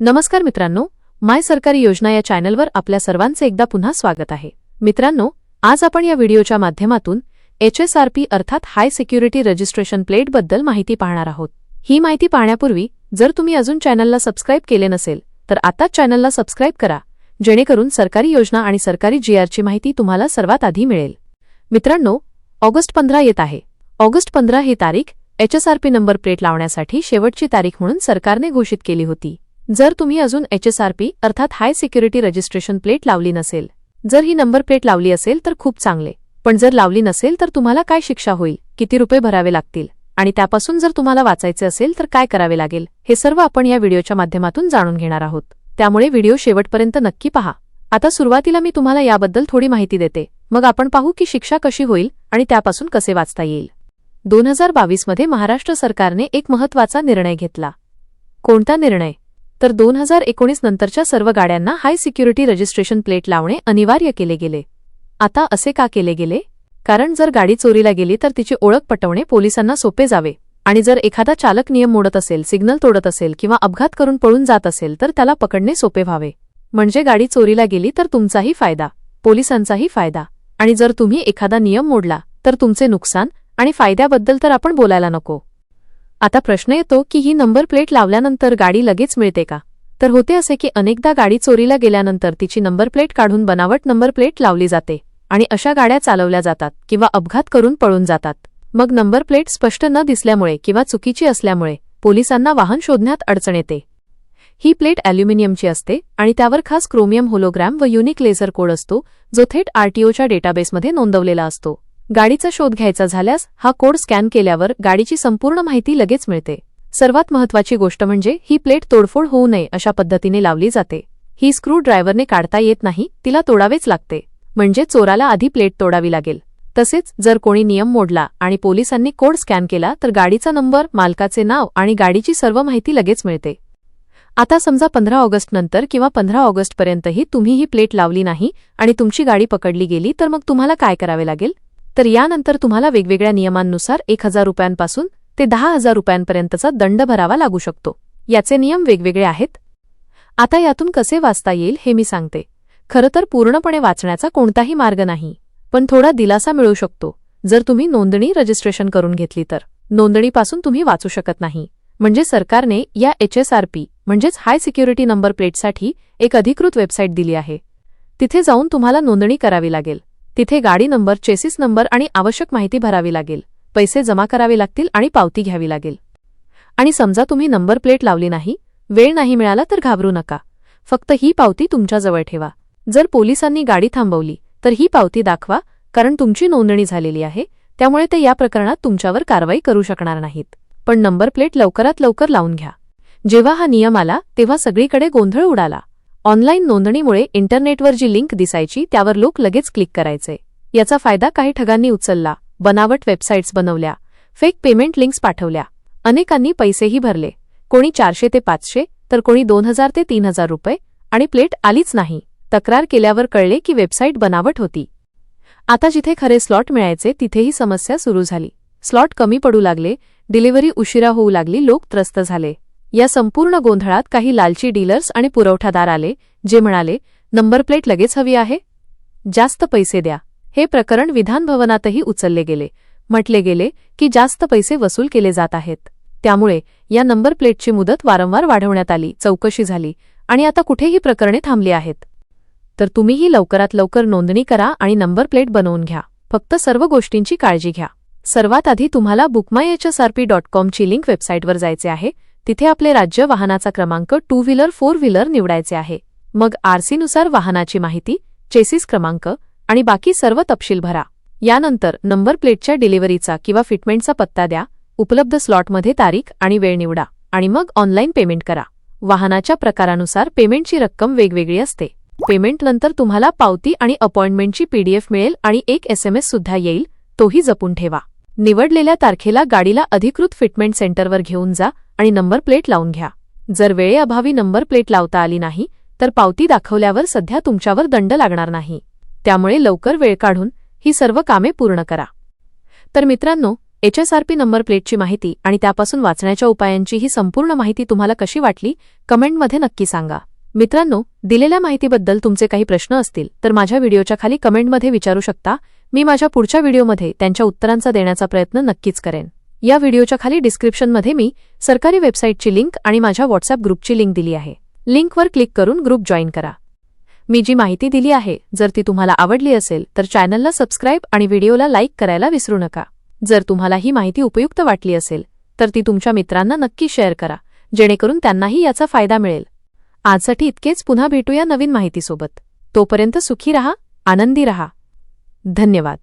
नमस्कार मित्रांनो माय सरकारी योजना या चॅनलवर आपल्या सर्वांचे एकदा पुन्हा स्वागत आहे. मित्रांनो आज आपण या व्हिडिओच्या माध्यमातून एच एस आर पी अर्थात हाय सिक्युरिटी रजिस्ट्रेशन प्लेटबद्दल माहिती पाहणार आहोत. ही माहिती पाहण्यापूर्वी जर तुम्ही अजून चॅनलला सबस्क्राईब केले नसेल तर आताच चॅनलला सबस्क्राईब करा. जेणेकरून सरकारी योजना आणि सरकारी जीआरची माहिती तुम्हाला सर्वात आधी मिळेल. मित्रांनो ऑगस्ट पंधरा येत आहे. ऑगस्ट पंधरा ही तारीख एचएसआरपी नंबर प्लेट लावण्यासाठी शेवटची तारीख म्हणून सरकारने घोषित केली होती. जर तुम्ही अजून एचएसआरपी अर्थात हाय सिक्युरिटी रजिस्ट्रेशन प्लेट लावली नसेल जर ही नंबर प्लेट लावली असेल तर खूप चांगले. पण जर लावली नसेल तर तुम्हाला काय शिक्षा होईल? किती रुपये भरावे लागतील? आणि त्यापासून जर तुम्हाला वाचायचे असेल तर काय करावे लागेल? हे सर्व आपण या व्हिडिओच्या माध्यमातून जाणून घेणार आहोत. त्यामुळे व्हिडिओ शेवटपर्यंत नक्की पहा. आता सुरुवातीला मी तुम्हाला याबद्दल थोडी माहिती देते. मग आपण पाहू की शिक्षा कशी होईल आणि त्यापासून कसे वाचता येईल. दोन हजार बावीसमध्ये महाराष्ट्र सरकारने एक महत्त्वाचा निर्णय घेतला. कोणता निर्णय? तर दोन हजार एकोणीस नंतरच्या सर्व गाड्यांना हाय सिक्युरिटी रजिस्ट्रेशन प्लेट लावणे अनिवार्य केले गेले. आता असे का केले गेले? कारण जर गाडी चोरीला गेली तर तिची ओळख पटवणे पोलिसांना सोपे जावे. आणि जर एखादा चालक नियम मोडत असेल सिग्नल तोडत असेल किंवा अपघात करून पळून जात असेल तर त्याला पकडणे सोपे व्हावे. म्हणजे गाडी चोरीला गेली तर तुमचाही फायदा पोलिसांचाही फायदा. आणि जर तुम्ही एखादा नियम मोडला तर तुमचे नुकसान आणि फायद्याबद्दल तर आपण बोलायला नको. आता प्रश्न येतो की ही नंबर प्लेट लावल्यानंतर गाडी लगेच मिळते का? तर होते असे की अनेकदा गाडी चोरीला गेल्यानंतर तिची नंबर प्लेट काढून बनावट नंबर प्लेट लावली जाते आणि अशा गाड्या चालवल्या जातात किंवा अपघात करून पळून जातात. मग नंबर प्लेट स्पष्ट न दिसल्यामुळे किंवा चुकीची असल्यामुळे पोलिसांना वाहन शोधण्यात अडचण येते. ही प्लेट ॲल्युमिनियमची असते आणि त्यावर खास क्रोमियम होलोग्रॅम व युनिक लेझर कोड असतो जो थेट आरटीओच्या डेटाबेसमध्ये नोंदवलेला असतो. गाडीचा शोध घ्यायचा झाल्यास हा कोड स्कॅन केल्यावर गाडीची संपूर्ण माहिती लगेच मिळते. सर्वात महत्वाची गोष्ट म्हणजे ही प्लेट तोडफोड होऊ नये अशा पद्धतीने लावली जाते. ही स्क्रू ड्रायव्हरने काढता येत नाही तिला तोडावेच लागते. म्हणजे चोराला आधी प्लेट तोडावी लागेल. तसेच जर कोणी नियम मोडला आणि पोलिसांनी कोड स्कॅन केला तर गाडीचा नंबर मालकाचे नाव आणि गाडीची सर्व माहिती लगेच मिळते. आता समजा पंधरा ऑगस्ट नंतर किंवा पंधरा ऑगस्टपर्यंतही तुम्ही ही प्लेट लावली नाही आणि तुमची गाडी पकडली गेली तर मग तुम्हाला काय करावे लागेल? तर यानंतर तुम्हाला वेगवेगळ्या नियमांनुसार एक हजार रुपयांपासून ते दहा हजार रुपयांपर्यंतचा दंड भरावा लागू शकतो. याचे नियम वेगवेगळे आहेत. आता यातून कसे वाचता येईल हे मी सांगते. खरं तर पूर्णपणे वाचण्याचा कोणताही मार्ग नाही. पण थोडा दिलासा मिळू शकतो. जर तुम्ही नोंदणी रजिस्ट्रेशन करून घेतली तर. नोंदणीपासून तुम्ही वाचू शकत नाही. म्हणजे सरकारने या एचएसआरपी म्हणजेच हाय सिक्युरिटी नंबर प्लेटसाठी एक अधिकृत वेबसाईट दिली आहे. तिथे जाऊन तुम्हाला नोंदणी करावी लागेल. तिथे गाडी नंबर चेसिस नंबर आणि आवश्यक माहिती भरावी लागेल. पैसे जमा करावे लागतील आणि पावती घ्यावी लागेल. आणि समजा तुम्ही नंबर प्लेट लावली नाही वेळ नाही मिळाला तर घाबरू नका. फक्त ही पावती तुमच्याजवळ ठेवा. जर पोलिसांनी गाडी थांबवली तर ही पावती दाखवा कारण तुमची नोंदणी झालेली आहे त्यामुळे ते या प्रकरणात तुमच्यावर कारवाई करू शकणार नाहीत. पण नंबर प्लेट लवकरात लवकर लावून घ्या. जेव्हा हा नियम आला तेव्हा सगळीकडे गोंधळ उडाला. ऑनलाईन नोंदणीमुळे इंटरनेटवर जी लिंक दिसायची त्यावर लोक लगेच क्लिक करायचे. याचा फायदा काही ठगांनी उचलला बनावट वेबसाईट्स बनवल्या फेक पेमेंट लिंक्स पाठवल्या. अनेकांनी पैसेही भरले. कोणी चारशे ते पाचशे तर कोणी दोन हजार ते तीन हजार रुपये आणि प्लेट आलीच नाही. तक्रार केल्यावर कळले की वेबसाईट बनावट होती. आता जिथे खरे स्लॉट मिळायचे तिथेही समस्या सुरू झाली. स्लॉट कमी पडू लागले डिलिव्हरी उशिरा होऊ लागली लोक त्रस्त झाले. या संपूर्ण गोंधळात काही लालची डीलर्स आणि पुरवठादार आले जे म्हणाले नंबर प्लेट लगेच हवी आहे? जास्त पैसे द्या. हे प्रकरण विधानभवनातही उचलले गेले. म्हटले गेले की जास्त पैसे वसूल केले जात आहेत. त्यामुळे या नंबर प्लेटची मुदत वारंवार वाढवण्यात आली चौकशी झाली आणि आता कुठेही प्रकरणे थांबली आहेत. तर तुम्हीही लवकरात लवकर नोंदणी करा आणि नंबर प्लेट बनवून घ्या. फक्त सर्व गोष्टींची काळजी घ्या. सर्वात आधी तुम्हाला book my H S R P dot कॉमची link वेबसाईटवर जायचे आहे. तिथे आपले राज्य वाहनाचा क्रमांक टू व्हीलर फोर व्हीलर निवडायचे आहे. मग आरसीनुसार वाहनाची माहिती चेसिस क्रमांक आणि बाकी सर्व तपशील भरा. यानंतर नंबर प्लेटच्या डिलिव्हरीचा किंवा फिटमेंटचा पत्ता द्या उपलब्ध स्लॉटमध्ये तारीख आणि वेळ निवडा आणि मग ऑनलाईन पेमेंट करा. वाहनाच्या प्रकारानुसार पेमेंटची रक्कम वेगवेगळी असते. पेमेंटनंतर तुम्हाला पावती आणि अपॉइंटमेंटची पीडीएफ मिळेल आणि एक एसएमएस सुद्धा येईल. तोही जपून ठेवा. निवडलेल्या तारखेला गाडीला अधिकृत फिटमेंट सेंटरवर घेऊन जा आणि नंबर प्लेट लावून घ्या. जर वेळेअभावी नंबर प्लेट लावता आली नाही तर पावती दाखवल्यावर सध्या तुमच्यावर दंड लागणार नाही. त्यामुळे लवकर वेळ काढून ही सर्व कामे पूर्ण करा. तर मित्रांनो H S R P number प्लेटची माहिती आणि त्यापासून वाचण्याच्या उपायांची ही संपूर्ण माहिती तुम्हाला कशी वाटली कमेंटमध्ये नक्की सांगा. मित्रांनो दिलेल्या माहितीबद्दल तुमचे काही प्रश्न असतील तर माझ्या व्हिडिओच्या खाली कमेंटमध्ये विचारू शकता. मी माझ्या पुढच्या व्हिडिओमध्ये त्यांच्या उत्तरांचा देण्याचा प्रयत्न नक्कीच करेन. या व्हिडिओच्या खाली डिस्क्रिप्शनमध्ये मी सरकारी वेबसाईटची लिंक आणि माझ्या व्हॉट्सअप ग्रुपची लिंक दिली आहे. लिंकवर क्लिक करून ग्रुप जॉईन करा. मी जी माहिती दिली आहे जर ती तुम्हाला आवडली असेल तर चॅनलला सबस्क्राईब आणि व्हिडिओला लाईक करायला विसरू नका. जर तुम्हाला ही माहिती उपयुक्त वाटली असेल तर ती तुमच्या मित्रांना नक्की शेअर करा जेणेकरून त्यांनाही याचा फायदा मिळेल. आजसाठी इतकेच पुन्हा भेटूया नवीन माहितीसोबत. तोपर्यंत सुखी रहा आनंदी रहा. धन्यवाद.